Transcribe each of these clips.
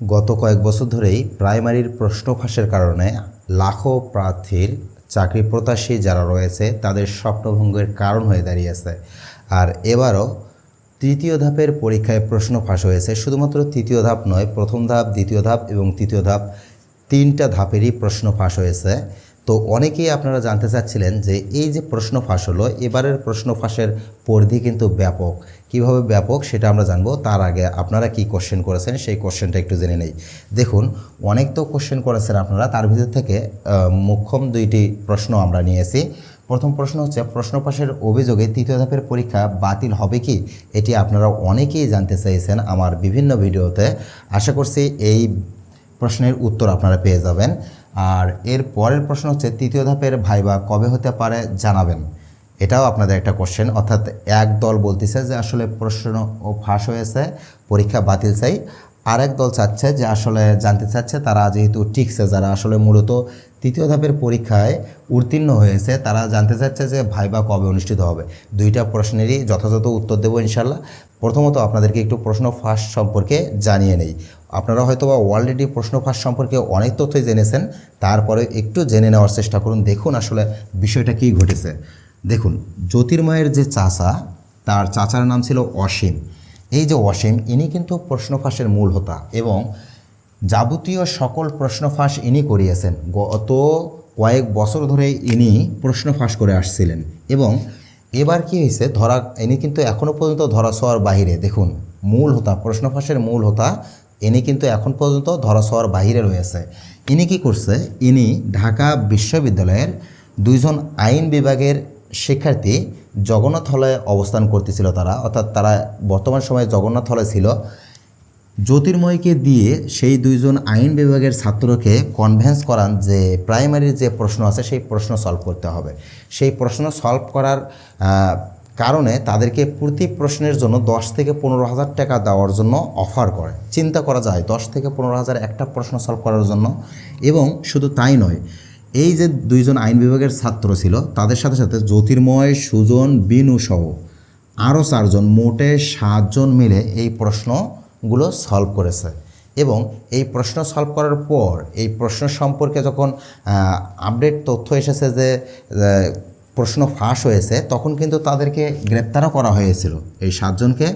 গত কয়েক বছর ধরেই প্রাইমারির প্রশ্ন ফাঁসের কারণে লাখো প্রার্থীর চাকরি প্রত্যাশী যারা রয়েছে, তাদের স্বপ্নভঙ্গের কারণ হয়ে দাঁড়িয়েছে। আর এবারও তৃতীয় ধাপের পরীক্ষায় প্রশ্ন ফাঁস হয়েছে। শুধুমাত্র তৃতীয় ধাপ নয়, প্রথম ধাপ, দ্বিতীয় ধাপ এবং তৃতীয় ধাপ তিনটা ধাপেরই প্রশ্ন ফাঁস হয়েছে। তো অনেকেই আপনারা জানতে চাচ্ছিলেন যে এই যে প্রশ্ন ফাঁস হলো, এবারের প্রশ্ন ফাঁসের পরিধি কিন্তু ব্যাপক। কীভাবে ব্যাপক সেটা আমরা জানব। তার আগে আপনারা কি কোশ্চেন করেছেন সেই কোশ্চেনটা একটু জেনে নেই। দেখুন, অনেক তো কোশ্চেন করেছেন আপনারা, তার ভিতর থেকে মোক্ষম দুইটি প্রশ্ন আমরা নিয়েছি। প্রথম প্রশ্ন হচ্ছে, প্রশ্ন ফাঁসের অভিযোগে তৃতীয় ধাপের পরীক্ষা বাতিল হবে কি? এটি আপনারা অনেকেই জানতে চাইছেন আমার বিভিন্ন ভিডিওতে। আশা করছি এই প্রশ্নের উত্তর আপনারা পেয়ে যাবেন। আর এর পরের প্রশ্ন হচ্ছে, তৃতীয় ধাপের ভাইবা কবে হতে পারে জানাবেন। এটাও আপনাদের একটা কোশ্চেন অর্থাৎ এক দল বলতেছে যে আসলে প্রশ্ন ও ফাঁস হয়েছে, পরীক্ষা বাতিল চাই। আরেক দল চাচ্ছে যে আসলে জানতে চাচ্ছে তারা যেহেতু টিকছে, যারা আসলে মূলত তৃতীয় ধাপের পরীক্ষায় উত্তীর্ণ হয়েছে, তারা জানতে চাচ্ছে যে ভাইবা কবে অনুষ্ঠিত হবে। দুইটা প্রশ্নেরই যথাযথ উত্তর দেবো ইনশাল্লাহ। প্রথমত আপনাদেরকে একটু প্রশ্ন ফাঁস সম্পর্কে জানিয়ে নেই। আপনারা হয়তো বা অলরেডি প্রশ্ন ফাঁস সম্পর্কে অনেক তথ্যই জেনেছেন, তারপরে একটু জেনে নেওয়ার চেষ্টা করুন, দেখুন আসলে বিষয়টা কী ঘটেছে। দেখুন, জ্যোতির্ময়ের যে চাচা, তার চাচার নাম ছিল অসীম। এই যে অসীম, ইনি কিন্তু প্রশ্ন ফাঁসের মূল হোতা এবং যাবতীয় সকল প্রশ্ন ফাঁস ইনি করিয়েছেন। গত কয়েক বছর ধরে ইনি প্রশ্ন ফাঁস করে আসছিলেন এবং এবার কি হয়েছে ধরা, ইনি কিন্তু এখনও পর্যন্ত ধরা ছোঁয়ার বাহিরে। দেখুন, মূল হোতা প্রশ্ন ফাঁসের মূল হোতা, ইনি কিন্তু এখন পর্যন্ত ধরা ছোঁয়ার বাহিরে রয়েছে। ইনি কি করছে, ইনি ঢাকা বিশ্ববিদ্যালয়ের দুইজন আইন বিভাগের শিক্ষার্থী জগন্নাথ হলে অবস্থান করতেছিল তারা, অর্থাৎ তারা বর্তমান সময়ে জগন্নাথ হলে ছিল। জ্যোতির্ময়কে দিয়ে সেই দুইজন আইন বিভাগের ছাত্রকে কনভেন্স করান যে প্রাইমারির যে প্রশ্ন আছে সেই প্রশ্ন সলভ করতে হবে। সেই প্রশ্ন সলভ করার কারণে তাদেরকে প্রতি প্রশ্নের জন্য দশ থেকে পনেরো হাজার টাকা দেওয়ার জন্য অফার করে। চিন্তা করা যায়, দশ থেকে পনেরো হাজার একটা প্রশ্ন সলভ করার জন্য। এবং শুধু তাই নয় এই যে দুইজন আইন বিভাগের ছাত্র ছিল, তাদের সাথে সাথে জ্যোতির্ময়, সুজন, বিনু সহ আরও চারজন, মোটে সাতজন মিলে এই প্রশ্নগুলো সলভ করেছে। এবং এই প্রশ্ন সলভ করার পর, এই প্রশ্ন সম্পর্কে যখন আপডেট তথ্য এসেছে যে প্রশ্ন ফাঁস হয়েছে, তখন কিন্তু তাদেরকে গ্রেপ্তারও করা হয়েছিল। এই সাতজনকে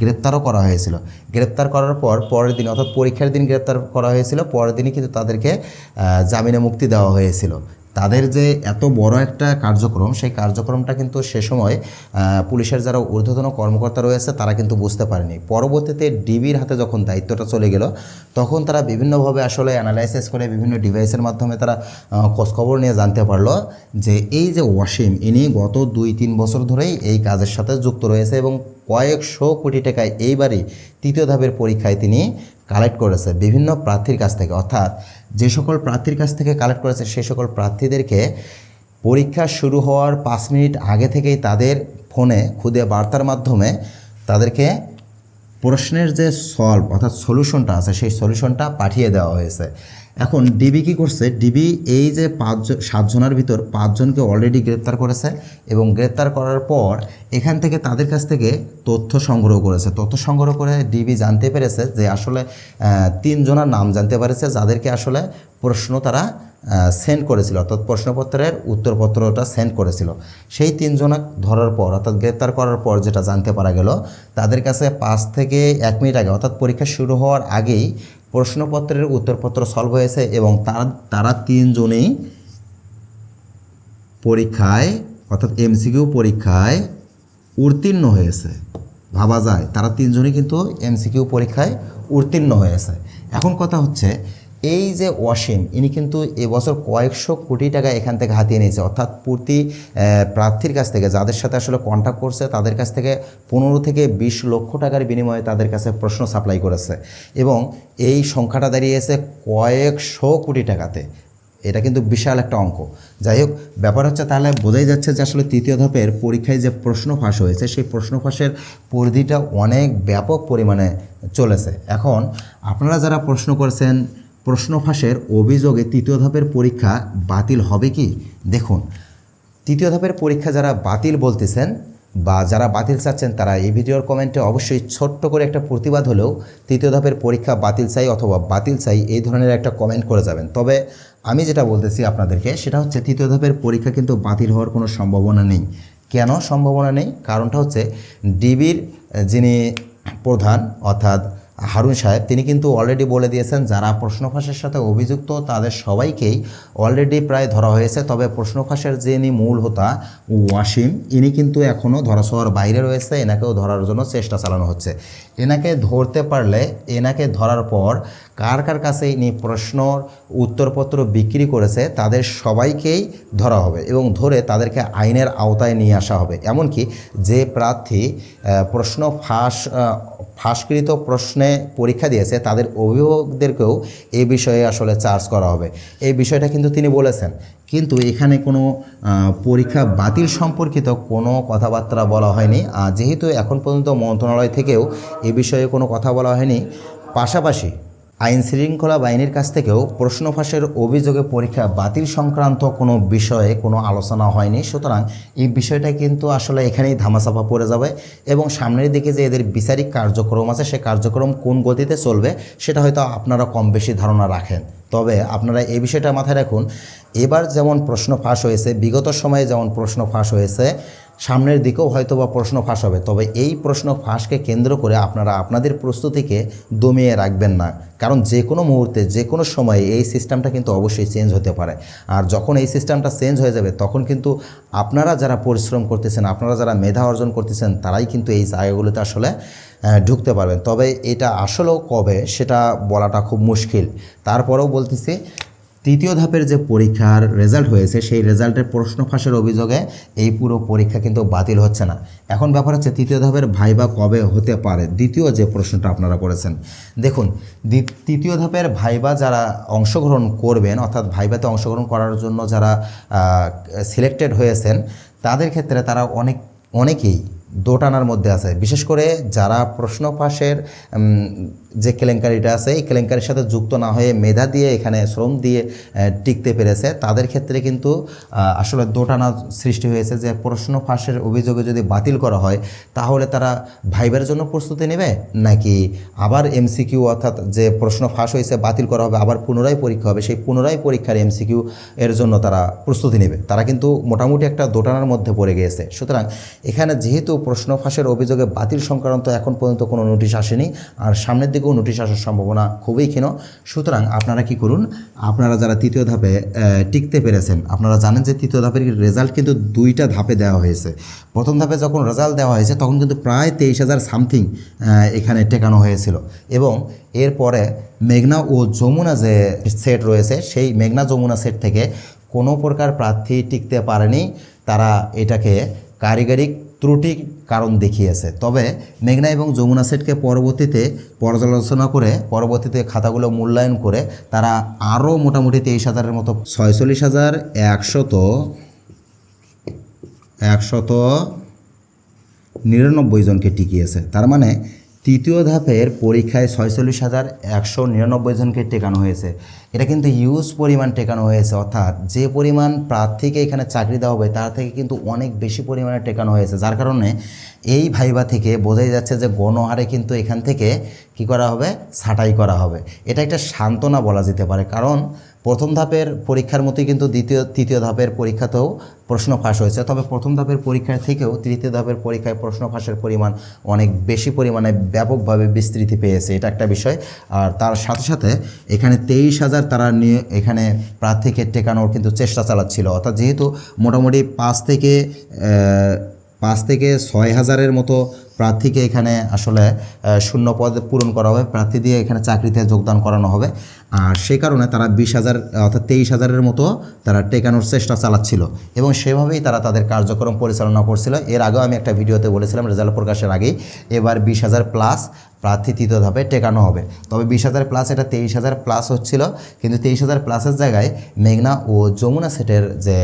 গ্রেপ্তারও করা হয়েছিল। গ্রেপ্তার করার পর পরের দিন, অর্থাৎ পরীক্ষার দিন গ্রেপ্তার করা হয়েছিল, পরের দিনই কিন্তু তাদেরকে জামিনে মুক্তি দেওয়া হয়েছিল। তাদের যে এত বড় একটা কার্যক্রম, সেই কার্যক্রমটা কিন্তু সে সময় পুলিশের যারা ঊর্ধ্বতন কর্মকর্তা রয়েছে, তারা কিন্তু বুঝতে পারেনি। পরবর্তীতে ডিবির হাতে যখন দায়িত্বটা চলে গেল, তখন তারা বিভিন্নভাবে আসলে অ্যানালাইসিস করে বিভিন্ন ডিভাইসের মাধ্যমে তারা খোঁজখবর নিয়ে জানতে পারল যে এই যে ওয়াসিম ইনি গত দুই তিন বছর ধরেই এই কাজের সাথে যুক্ত রয়েছে এবং কয়েকশো কোটি টাকায় এইবারই তৃতীয় ধাপের পরীক্ষায় তিনি কালেক্ট করেছে বিভিন্ন প্রার্থীর কাছ থেকে। অর্থাৎ যে সকল প্রার্থীর কাছ থেকে কালেক্ট করেছে সেই সকল প্রার্থীদেরকে পরীক্ষা শুরু হওয়ার পাঁচ মিনিট আগে থেকেই তাদের ফোনে খুদে বার্তার মাধ্যমে তাদেরকে প্রশ্নের যে সলভ অর্থাৎ সলিউশনটা আছে, সেই সলিউশনটা পাঠিয়ে দেওয়া হয়েছে। এখন ডিবি কী করছে? ডিবি এই যে পাঁচজন সাতজনের ভিতর পাঁচজনকে অলরেডি গ্রেপ্তার করেছে এবং গ্রেপ্তার করার পর এখান থেকে তাদের কাছ থেকে তথ্য সংগ্রহ করেছে। তথ্য সংগ্রহ করে ডিবি জানতে পেরেছে যে আসলে তিনজনের নাম জানতে পেরেছে, যাদেরকে আসলে প্রশ্ন তারা সেন্ড করেছিল। অর্থাৎ প্রশ্নপত্রের উত্তরপত্রটা সেন্ড করেছিল। সেই তিনজনক ধরার পর, অর্থাৎ গ্রেপ্তার করার পর যেটা জানতে পারা গেল, তাদের কাছে পাঁচ থেকে এক মিনিট আগে, অর্থাৎ পরীক্ষা শুরু হওয়ার আগেই প্রশ্নপত্রের উত্তরপত্র সলভ হয়েছে এবং তারা তারা তিনজনেই পরীক্ষায়, অর্থাৎ এমসিকিউ পরীক্ষায় উত্তীর্ণ হয়েছে। ভাবা যায়, তারা তিনজনই কিন্তু এমসিকিউ পরীক্ষায় উত্তীর্ণ হয়েছে। এখন কথা হচ্ছে এই যে ওয়াসিম, ইনি কিন্তু এবছর কয়েকশো কোটি টাকা এখান থেকে হাতিয়ে নিয়েছে। অর্থাৎ প্রতি প্রার্থীর কাছ থেকে, যাদের সাথে আসলে কন্ট্যাক্ট করছে, তাদের কাছ থেকে পনেরো থেকে বিশ লক্ষ টাকার বিনিময়ে তাদের কাছে প্রশ্ন সাপ্লাই করেছে। এবং এই সংখ্যাটা দাঁড়িয়েছে কয়েকশো কোটি টাকাতে। এটা কিন্তু বিশাল একটা অঙ্ক। যাই হোক, ব্যাপার হচ্ছে তাহলে বোঝাই যাচ্ছে যে আসলে তৃতীয় ধাপের পরীক্ষায় যে প্রশ্ন ফাঁস হয়েছে, সেই প্রশ্ন ফাঁসের পরিধিটা অনেক ব্যাপক পরিমাণে চলেছে। এখন আপনারা যারা প্রশ্ন করেছেন প্রশ্ন ফাঁসের অভিযোগে তৃতীয় ধাপের পরীক্ষা বাতিল হবে কি? দেখুন, তৃতীয় ধাপের পরীক্ষা যারা বাতিল বলতেছেন বা যারা বাতিল চাচ্ছেন, তারা এই ভিডিওর কমেন্টে অবশ্যই ছোট্ট করে একটা প্রতিবাদ হলেও তৃতীয় ধাপের পরীক্ষা বাতিল চাই অথবা বাতিল চাই এই ধরনের একটা কমেন্ট করে যাবেন। তবে আমি যেটা বলতেছি আপনাদেরকে, সেটা হচ্ছে তৃতীয় ধাপের পরীক্ষা কিন্তু বাতিল হওয়ার কোনো সম্ভাবনা নেই। কেন সম্ভাবনা নেই? কারণটা হচ্ছে ডিবির যিনি প্রধান, অর্থাৎ হারুন সাহেব, তিনি কিন্তু অলরেডি বলে দিয়েছেন যারা প্রশ্ন ফাঁসের সাথে অভিযুক্ত, তাদের সবাইকেই অলরেডি প্রায় ধরা হয়েছে। তবে প্রশ্ন ফাঁসের যিনি মূল হোতা, ওয়াসিম, ইনি কিন্তু এখনও ধরাছোঁয়ার বাইরে রয়েছে। এনাকেও ধরার জন্য চেষ্টা চালানো হচ্ছে। এনাকে ধরতে পারলে, এনাকে ধরার পর কার কার কাছে ইনি প্রশ্নর উত্তরপত্র বিক্রি করেছে তাদের সবাইকেই ধরা হবে এবং ধরে তাদেরকে আইনের আওতায় নিয়ে আসা হবে। এমনকি যে প্রার্থী প্রশ্ন ফাঁস ফাঁসকৃত প্রশ্নে পরীক্ষা দিয়েছে তাদের অভিভাবকদেরকেও এ বিষয়ে আসলে চার্জ করা হবে। এই বিষয়টা কিন্তু তিনি বলেছেন। কিন্তু এখানে কোনো পরীক্ষা বাতিল সম্পর্কিত কোনো কথাবার্তা বলা হয়নি। যেহেতু এখন পর্যন্ত মন্ত্রণালয় থেকেও এ বিষয়ে কোনো কথা বলা হয়নি, পাশাপাশি আইন শৃঙ্খলা বাহিনীর কাছ থেকেও প্রশ্ন ফাঁসের অভিযোগে পরীক্ষা বাতিল সংক্রান্ত কোনো বিষয়ে কোনো আলোচনা হয়নি। সুতরাং এই বিষয়টা কিন্তু আসলে এখানেই ধামাচাপা পড়ে যাবে এবং সামনের দিকে যে এদের বিচারিক কার্যক্রম আছে, সে কার্যক্রম কোন গতিতে চলবে সেটা হয়তো আপনারা কম বেশি ধারণা রাখেন। তবে আপনারা এই বিষয়টা মাথায় রাখুন, এবার যেমন প্রশ্ন ফাঁস হয়েছে, বিগত সময়ে যেমন প্রশ্ন ফাঁস হয়েছে সামনের দিকেও হয়তো বা প্রশ্ন ফাঁস হবে। তবে এই প্রশ্ন ফাঁসকে কেন্দ্র করে আপনারা আপনাদের প্রস্তুতিকে দমিয়ে রাখবেন না। কারণ যে কোনো মুহূর্তে যে কোনো সময়ে এই সিস্টেমটা কিন্তু অবশ্যই চেঞ্জ হতে পারে। আর যখন এই সিস্টেমটা চেঞ্জ হয়ে যাবে, তখন কিন্তু আপনারা যারা পরিশ্রম করতেছেন, আপনারা যারা মেধা অর্জন করতেছেন, তারাই কিন্তু এই জায়গাগুলোতে আসলে ঢুকতে পারবেন। তবে এটা আসলেও কবে, সেটা বলাটা খুব মুশকিল। তারপরেও বলতেছি তৃতীয় ধাপের যে পরীক্ষার রেজাল্ট হয়েছে, সেই রেজাল্টের প্রশ্ন ফাঁসের অভিযোগে এই পুরো পরীক্ষা কিন্তু বাতিল হচ্ছে না। এখন ব্যাপার হচ্ছে তৃতীয় ধাপের ভাইবা কবে হতে পারে? দ্বিতীয় যে প্রশ্নটা আপনারা করেছেন। দেখুন তৃতীয় ধাপের ভাইবা যারা অংশগ্রহণ করবেন, অর্থাৎ ভাইবাতে অংশগ্রহণ করার জন্য যারা সিলেক্টেড হয়েছেন, তাদের ক্ষেত্রে তারা অনেক, অনেকেই দোটানার মধ্যে আছে। বিশেষ করে যারা প্রশ্ন ফাঁসের যে কেলেঙ্কারিটা আছে, এই কেলেঙ্কারির সাথে যুক্ত না হয়ে মেধা দিয়ে এখানে শ্রম দিয়ে টিকতে পেরেছে, তাদের ক্ষেত্রে কিন্তু আসলে দোটানা সৃষ্টি হয়েছে যে প্রশ্ন ফাঁসের অভিযোগে যদি বাতিল করা হয়, তাহলে তারা ভাইবের জন্য প্রস্তুতি নেবে? নাকি আবার এমসিকিউ অর্থাৎ যে প্রশ্ন ফাঁস হয়েছে বাতিল করা হবে, আবার পুনরায় পরীক্ষা হবে, সেই পুনরায় পরীক্ষার এমসিকিউ এর জন্য তারা প্রস্তুতি নেবে। তারা কিন্তু মোটামুটি একটা দোটানার মধ্যে পড়ে গিয়েছে। সুতরাং এখানে যেহেতু প্রশ্ন ফাঁসের অভিযোগে বাতিল সংক্রান্ত এখন পর্যন্ত কোনো নোটিশ আসেনি। আর সামনের দিকেও নোটিশ আসার সম্ভাবনা খুবই ক্ষীণ। সুতরাং আপনারা কি করুন? আপনারা যারা তৃতীয় ধাপে টিকতে পেরেছেন, আপনারা জানেন যে তৃতীয় ধাপের রেজাল্ট কিন্তু দুইটা ধাপে দেওয়া হয়েছে। প্রথম ধাপে যখন রেজাল্ট দেওয়া হয়েছে, তখন কিন্তু প্রায় তেইশ হাজার সামথিং এখানে টেকানো হয়েছিল। এবং এরপরে মেঘনা ও যমুনা যে সেট রয়েছে, সেই মেঘনা যমুনা সেট থেকে কোনো প্রকার প্রার্থী টিকতে পারেনি। তারা এটাকে কারিগরিক ত্রুটি কারণ দেখিয়েছে। তবে মেঘনা এবং যমুনা সেটকে পরবর্তীতে পর্যালোচনা করে, পরবর্তীতে খাতাগুলো মূল্যায়ন করে, তারা আরও মোটামুটি তেইশ হাজারের মতো, ছয়চল্লিশ হাজার একশত একশত নিরানব্বই জনকে টিকিয়েছে। তার মানে তৃতীয় ধাপের পরীক্ষায় ছয়চল্লিশ হাজার একশো নিরানব্বই জনকে টেকানো হয়েছে। এটা কিন্তু ইউজ পরিমাণ টেকানো হয়েছে। অর্থাৎ যে পরিমাণ প্রার্থীকে এখানে চাকরি দেওয়া হবে, তার থেকে কিন্তু অনেক বেশি পরিমাণে টেকানো হয়েছে। যার কারণে এই ভাইবা থেকে বোঝাই যাচ্ছে যে গণহারে কিন্তু এখান থেকে কি করা হবে? ছাঁটাই করা হবে। এটা একটা সান্ত্বনা বলা যেতে পারে। কারণ প্রথম ধাপের পরীক্ষার মতোই কিন্তু দ্বিতীয়, তৃতীয় ধাপের পরীক্ষাতেও প্রশ্ন ফাঁস হয়েছে। তবে প্রথম ধাপের পরীক্ষার থেকেও তৃতীয় ধাপের পরীক্ষায় প্রশ্ন ফাঁসের পরিমাণ অনেক বেশি পরিমাণে ব্যাপকভাবে বিস্তৃতি পেয়েছে। এটা একটা বিষয়। আর তার সাথে সাথে এখানে তেইশ হাজার তারা নিয়ে এখানে প্রার্থীকে টেকানোর কিন্তু চেষ্টা চালাচ্ছিল। অর্থাৎ যেহেতু মোটামুটি পাঁচ থেকে পাঁচ থেকে ছয় হাজারের মতো প্রার্থীকে এখানে আসলে শূন্য পদ পূরণ করা হবে। প্রার্থী দিয়ে এখানে চাকরিতে যোগদান করানো হবে। আর সেই কারণে তারা বিশ হাজার, অর্থাৎ তেইশ হাজারের মতো তারা টেকানোর চেষ্টা চালাচ্ছিল। এবং সেভাবেই তারা তাদের কার্যক্রম পরিচালনা করছিল। এর আগেও আমি একটা ভিডিওতে বলেছিলাম, রেজাল্ট প্রকাশের আগেই, এবার বিশ হাজার প্লাস প্রার্থী তৃতীয় ধাপে টেকানো হবে। তবে বিশ হাজার প্লাস এটা তেইশ হাজার প্লাস হচ্ছিল, কিন্তু তেইশ হাজার প্লাসের জায়গায় মেঘনা ও যমুনা সেটের যে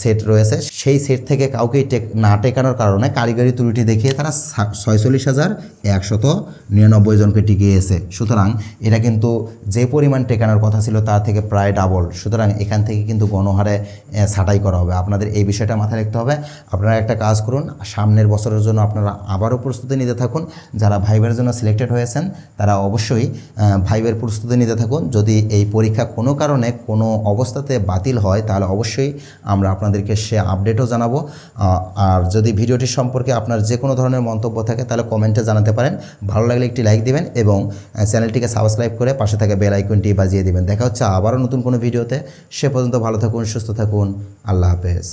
সেট রয়েছে, সেই সেট থেকে কাউকেই টেক, না টেকানোর কারণে কারিগরি ত্রুটি দেখিয়ে তারা ছয়চল্লিশ হাজার একশত নিরানব্বই জনকে টিকিয়েছে সুতরাং এটা কিন্তু যে পরিমাণ টেকানোর কথা ছিল তার থেকে প্রায় ডাবল সুতরাং এখান থেকে কিন্তু গণহারে ছাঁটাই করা হবে। আপনাদের এই বিষয়টা মাথায় রাখতে হবে। আপনারা একটা কাজ করুন, সামনের বছরের জন্য আপনারা আবারও প্রস্তুতি নিতে থাকুন। যারা ভাইবের জন্য সিলেক্টেড হয়েছেন, তারা অবশ্যই ভাইবের প্রস্তুতি নিতে থাকুন। যদি এই পরীক্ষা কোনো কারণে কোনো অবস্থাতে বাতিল হয়, তাহলে অবশ্যই আমরা আপনাদেরকে সে আপডেটও জানাব। আর যদি ভিডিওটি সম্পর্কে আপনার যে কোনো ধরনের মন্তব্য থাকে, তাহলে কমেন্টে জানাতে পারেন। ভালো লাগলে একটি লাইক দিবেন এবং চ্যানেলটিকে সাবস্ক্রাইব করে পাশে থাকা বেল আইকনটি বাজিয়ে দেবেন। দেখা হচ্ছে আবারও নতুন কোনো ভিডিওতে। সে পর্যন্ত ভালো থাকুন, সুস্থ থাকুন। আল্লাহ হাফেজ।